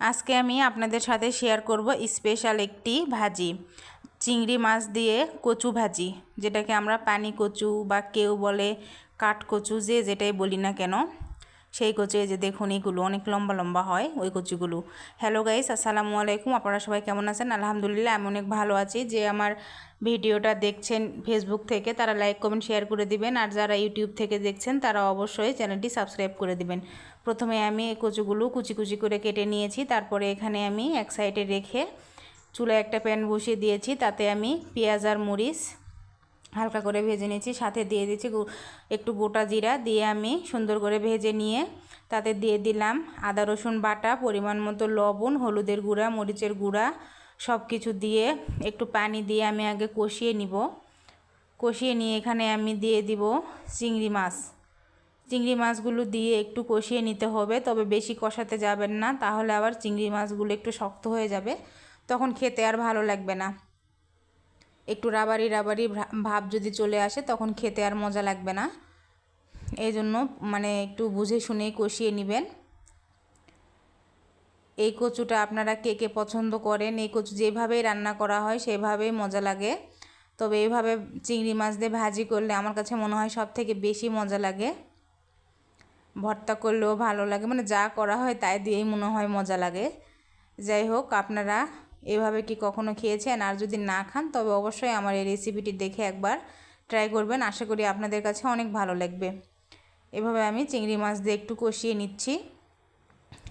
আজকে আমি আপনাদের সাথে শেয়ার করব স্পেশাল একটি ভাজি। চিংড়ি মাছ দিয়ে কচু ভাজি, যেটাকে আমরা পানি কচু বা কেউ বলে কাঠ কচু যে যেটাই বলি না কেন। সেই কচু যে দেখুন এইগুলো অনেক লম্বা লম্বা হয়, ওই কচুগুলো। হ্যালো গাইস আসসালামু আলাইকুম। আপনারা সবাই কেমন আছেন? আলহামদুলিল্লাহ, আমি অনেক ভালো আছি। যে আমার ভিডিওটা দেখছেন ফেসবুক থেকে, তারা লাইক কমেন্ট শেয়ার করে দিবেন। আর যারা ইউটিউব থেকে দেখছেন, তারা অবশ্যই চ্যানেলটি সাবস্ক্রাইব করে দিবেন। প্রথমে আমি এই কচুগুলো কুচি কুচি করে কেটে নিয়েছি। তারপরে এখানে আমি এক সাইডে রেখে চুলায় একটা প্যান বসিয়ে দিয়েছি। তাতে আমি পেঁয়াজ আর মরিচ হালকা করে ভেজে নিয়েছি, সাথে দিয়ে দিয়েছি একটু গোটা জিরা দিয়ে আমি সুন্দর করে ভেজে নিয়ে তাতে দিয়ে দিলাম আদা, রসুন বাটা, পরিমাণ মতো লবণ, হলুদের গুঁড়া, মরিচের গুঁড়া সব কিছু দিয়ে একটু পানি দিয়ে আমি আগে কষিয়ে নিব। কষিয়ে নিয়ে এখানে আমি দিয়ে দিব চিংড়ি মাছ। চিংড়ি মাছগুলো দিয়ে একটু কষিয়ে নিতে হবে, তবে বেশি কষাতে যাবেন না, তাহলে আবার চিংড়ি মাছগুলো একটু শক্ত হয়ে যাবে, তখন খেতে আর ভালো লাগবে না। একটু রাবারি রাবারি ভাব যদি চলে আসে তখন খেতে আর মজা লাগবে না। এই জন্য মানে একটু বুঝে শুনেই কষিয়ে নেবেন। এই কচুটা আপনারা কে কে পছন্দ করেন, এই কচু যেভাবেই রান্না করা হয় সেভাবেই মজা লাগে। তবে এইভাবে চিংড়ি মাছ দিয়ে ভাজি করলে আমার কাছে মনে হয় সব থেকে বেশি মজা লাগে। ভর্তা করলেও ভালো লাগে মানে যা করা হয় তাই দিয়েই মনে হয় মজা লাগে। যাই হোক, আপনারা এভাবে কি কখনো খেয়েছেন? আর যদি না খান, তবে অবশ্যই আমার এই রেসিপিটি দেখে একবার ট্রাই করবেন। আশা করি আপনাদের কাছে অনেক ভালো লাগবে। এভাবে আমি চিংড়ি মাছ দিয়ে একটু কষিয়ে নিচ্ছি।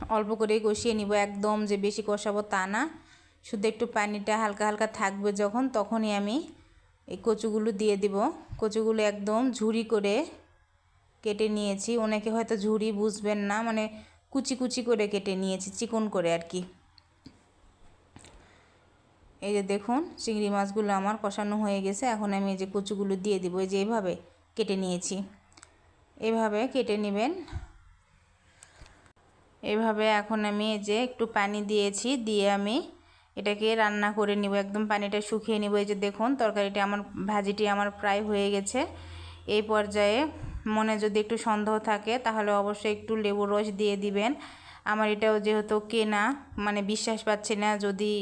অল্প করেই কষিয়ে নিব। একদম যে বেশি কষাবো তা না। শুধু একটু পানিটা হালকা হালকা থাকবে যখন, তখনই আমি এই কচুগুলো দিয়ে দিব। কচুগুলো একদম ঝুড়ি করে কেটে নিয়েছি। অনেকে হয়তো ঝুড়ি বুঝবেন না মানে কুচি কুচি করে কেটে নিয়েছি, চিকন করে আর কি। এই যে দেখুন, চিংড়ি মাছগুলো আমার কষানো হয়ে গেছে। এখন আমি এই যে কচুগুলো দিয়ে দিব, এই যে এইভাবে কেটে নিয়েছি। এভাবে কেটে নেবেন। এভাবে এখন আমি এই যে একটু পানি দিয়েছি, দিয়ে আমি এটাকে রান্না করে নিব, একদম পানিটা শুকিয়ে নিব। এই যে দেখুন, তরকারিটা আমার, ভাজিটি আমার প্রায় হয়ে গেছে। এই পর্যায়ে মনে যদি একটু সন্দেহ থাকে, তাহলে অবশ্যই একটু লেবু রস দিয়ে দিবেন। আমার এটাও যেহেতু কেনা মানে বিশ্বাস পাচ্ছি না যদি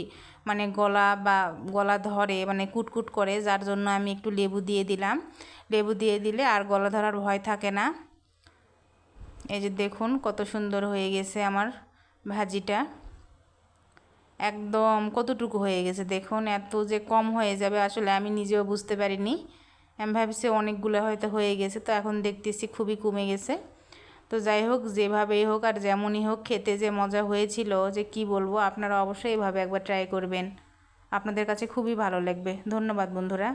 মানে গলা বা গলা ধরে মানে কুটকুট করে, যার জন্য আমি একটু লেবু দিয়ে দিলাম। লেবু দিয়ে দিলে আর গলা ধরার ভয় থাকে না। এই যে দেখুন কত সুন্দর হয়ে গেছে আমার ভাজিটা। একদম কতটুকু হয়ে গেছে দেখুন, এত যে কম হয়ে যাবে আসলে আমি নিজেও বুঝতে পারিনি। আমি ভাবছি অনেকগুলো হয়তো হয়ে গেছে, তো এখন দেখতেছি খুবই কমে গেছে। তো যাই হোক, যেভাবেই হোক আর যেমনই হোক, খেতে যে মজা হয়েছিল, যে কি বলব, আপনারা অবশ্যই এভাবে একবার ট্রাই করবেন। আপনাদের কাছে খুবই ভালো লাগবে। ধন্যবাদ বন্ধুরা।